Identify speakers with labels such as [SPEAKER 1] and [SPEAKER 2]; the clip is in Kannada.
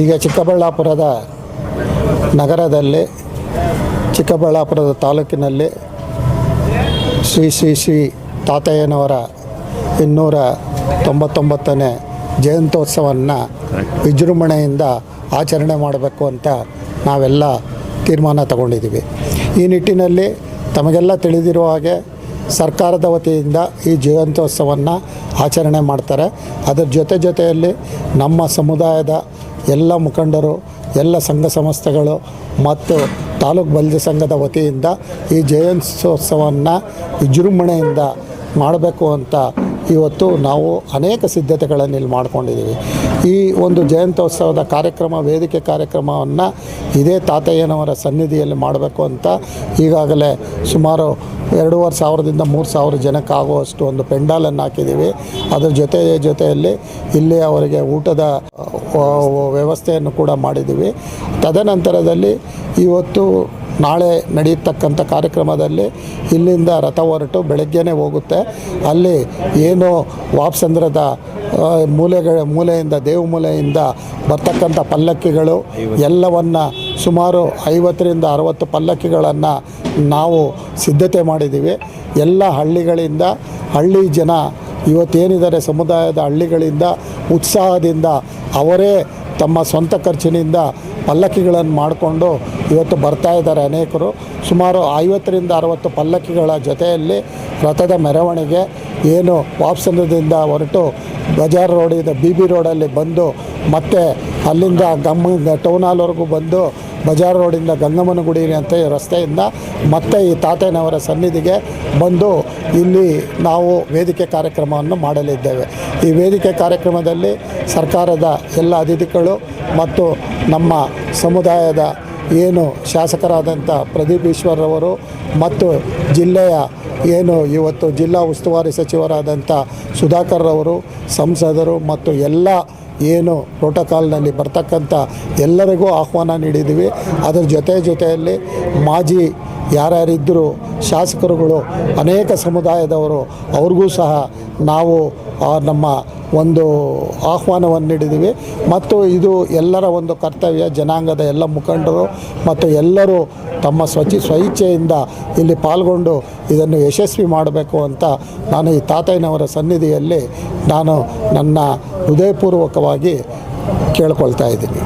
[SPEAKER 1] ಈಗ ಚಿಕ್ಕಬಳ್ಳಾಪುರದ ನಗರದಲ್ಲಿ, ಚಿಕ್ಕಬಳ್ಳಾಪುರದ ತಾಲೂಕಿನಲ್ಲಿ ಶ್ರೀ ಶ್ರೀ ಶ್ರೀ ತಾತಯ್ಯನವರ ಇನ್ನೂರ ತೊಂಬತ್ತೊಂಬತ್ತನೇ ಜಯಂತ್ಯೋತ್ಸವವನ್ನು ವಿಜೃಂಭಣೆಯಿಂದ ಆಚರಣೆ ಮಾಡಬೇಕು ಅಂತ ನಾವೆಲ್ಲ ತೀರ್ಮಾನ ತಗೊಂಡಿದ್ದೀವಿ. ಈ ನಿಟ್ಟಿನಲ್ಲಿ ತಮಗೆಲ್ಲ ತಿಳಿದಿರುವ ಹಾಗೆ ಸರ್ಕಾರದ ವತಿಯಿಂದ ಈ ಜಯಂತ್ಯೋತ್ಸವವನ್ನು ಆಚರಣೆ ಮಾಡ್ತಾರೆ. ಅದರ ಜೊತೆ ಜೊತೆಯಲ್ಲಿ ನಮ್ಮ ಸಮುದಾಯದ ಎಲ್ಲ ಮುಖಂಡರು, ಎಲ್ಲ ಸಂಘ ಸಂಸ್ಥೆಗಳು ಮತ್ತು ತಾಲೂಕು ಬಲ್ದಿ ಸಂಘದ ವತಿಯಿಂದ ಈ ಜಯಂತ್ಯೋತ್ಸವವನ್ನು ವಿಜೃಂಭಣೆಯಿಂದ ಮಾಡಬೇಕು ಅಂತ ಇವತ್ತು ನಾವು ಅನೇಕ ಸಿದ್ಧತೆಗಳನ್ನು ಇಲ್ಲಿ ಮಾಡ್ಕೊಂಡಿದ್ದೀವಿ. ಈ ಒಂದು ಜಯಂತ್ಯೋತ್ಸವದ ಕಾರ್ಯಕ್ರಮ, ವೇದಿಕೆ ಕಾರ್ಯಕ್ರಮವನ್ನು ಇದೇ ತಾತಯ್ಯನವರ ಸನ್ನಿಧಿಯಲ್ಲಿ ಮಾಡಬೇಕು ಅಂತ ಈಗಾಗಲೇ ಸುಮಾರು ಎರಡೂವರೆ ಸಾವಿರದಿಂದ ಮೂರು ಸಾವಿರ ಜನಕ್ಕಾಗುವಷ್ಟು ಒಂದು ಪೆಂಡಾಲನ್ನು ಹಾಕಿದ್ದೀವಿ. ಅದರ ಜೊತೆ ಜೊತೆಯಲ್ಲಿ ಇಲ್ಲಿ ಅವರಿಗೆ ಊಟದ ವ್ಯವಸ್ಥೆಯನ್ನು ಕೂಡ ಮಾಡಿದ್ದೀವಿ. ತದನಂತರದಲ್ಲಿ ಇವತ್ತು ನಾಳೆ ನಡೆಯತಕ್ಕಂಥ ಕಾರ್ಯಕ್ರಮದಲ್ಲಿ ಇಲ್ಲಿಂದ ರಥ ಹೊರಟು ಬೆಳಗ್ಗೆನೇ ಹೋಗುತ್ತೆ. ಅಲ್ಲಿ ಏನು ವಾಪ್ಸಂದ್ರದ ಮೂಲೆಗಳ, ಮೂಲೆಯಿಂದ ದೇವ ಮೂಲೆಯಿಂದ ಬರ್ತಕ್ಕಂಥ ಪಲ್ಲಕ್ಕಿಗಳು ಎಲ್ಲವನ್ನು ಸುಮಾರು ಐವತ್ತರಿಂದ ಅರವತ್ತು ಪಲ್ಲಕ್ಕಿಗಳನ್ನು ನಾವು ಸಿದ್ಧತೆ ಮಾಡಿದ್ದೀವಿ. ಎಲ್ಲ ಹಳ್ಳಿಗಳಿಂದ, ಹಳ್ಳಿ ಜನ ಇವತ್ತೇನಿದ್ದಾರೆ ಸಮುದಾಯದ ಹಳ್ಳಿಗಳಿಂದ ಉತ್ಸಾಹದಿಂದ ಅವರೇ ತಮ್ಮ ಸ್ವಂತ ಖರ್ಚಿನಿಂದ ಪಲ್ಲಕ್ಕಿಗಳನ್ನು ಮಾಡಿಕೊಂಡು ಇವತ್ತು ಬರ್ತಾ ಇದ್ದಾರೆ ಅನೇಕರು. ಸುಮಾರು ಐವತ್ತರಿಂದ ಅರವತ್ತು ಪಲ್ಲಕ್ಕಿಗಳ ಜೊತೆಯಲ್ಲಿ ರಥದ ಮೆರವಣಿಗೆ ಏನು ವಾಪ್ಸಂದ್ರದಿಂದ ಹೊರಟು ಬಜಾರ್ ರೋಡಿಂದ ಬಿ ಬಿ ರೋಡಲ್ಲಿ ಬಂದು ಮತ್ತೆ ಅಲ್ಲಿಂದ ಗಮ್ಮ ಟೌನ್ ಹಾಲ್ವರೆಗೂ ಬಂದು ಬಜಾರ್ ರೋಡಿಂದ ಗಂಗಮ್ಮನ ಗುಡಿ ಅಂತ ರಸ್ತೆಯಿಂದ ಮತ್ತೆ ಈ ತಾತಯ್ಯನವರ ಸನ್ನಿಧಿಗೆ ಬಂದು ಇಲ್ಲಿ ನಾವು ವೇದಿಕೆ ಕಾರ್ಯಕ್ರಮವನ್ನು ಮಾಡಲಿದ್ದೇವೆ. ಈ ವೇದಿಕೆ ಕಾರ್ಯಕ್ರಮದಲ್ಲಿ ಸರ್ಕಾರದ ಎಲ್ಲ ಅತಿಥಿಗಳು ಮತ್ತು ನಮ್ಮ ಸಮುದಾಯದ ಏನು ಶಾಸಕರಾದಂಥ ಪ್ರದೀಪ್ ಈಶ್ವರ್ರವರು ಮತ್ತು ಜಿಲ್ಲೆಯ ಏನು ಇವತ್ತು ಜಿಲ್ಲಾ ಉಸ್ತುವಾರಿ ಸಚಿವರಾದಂಥ ಸುಧಾಕರ್ ಅವರು ಸಂಸದರು ಮತ್ತು ಎಲ್ಲ ಏನು ಪ್ರೋಟೋಕಾಲ್ನಲ್ಲಿ ಬರ್ತಕ್ಕಂಥ ಎಲ್ಲರಿಗೂ ಆಹ್ವಾನ ನೀಡಿದ್ದೀವಿ. ಅದರ ಜೊತೆ ಜೊತೆಯಲ್ಲಿ ಮಾಜಿ ಯಾರ್ಯಾರಿದ್ದರೂ ಶಾಸಕರುಗಳು, ಅನೇಕ ಸಮುದಾಯದವರು, ಅವ್ರಿಗೂ ಸಹ ನಾವು ನಮ್ಮ ಒಂದು ಆಹ್ವಾನವನ್ನು ನೀಡಿದ್ದೀವಿ. ಮತ್ತು ಇದು ಎಲ್ಲರ ಒಂದು ಕರ್ತವ್ಯ, ಜನಾಂಗದ ಎಲ್ಲ ಮುಖಂಡರು ಮತ್ತು ಎಲ್ಲರೂ ತಮ್ಮ ಸ್ವಚಿ, ಸ್ವಇಚ್ಛೆಯಿಂದ ಇಲ್ಲಿ ಪಾಲ್ಗೊಂಡು ಇದನ್ನು ಯಶಸ್ವಿ ಮಾಡಬೇಕು ಅಂತ ನಾನು ಈ ತಾತಯ್ಯನವರ ಸನ್ನಿಧಿಯಲ್ಲಿ ನಾನು ನನ್ನ ಹೃದಯಪೂರ್ವಕವಾಗಿ ಕೇಳ್ಕೊಳ್ತಾ ಇದ್ದೀನಿ.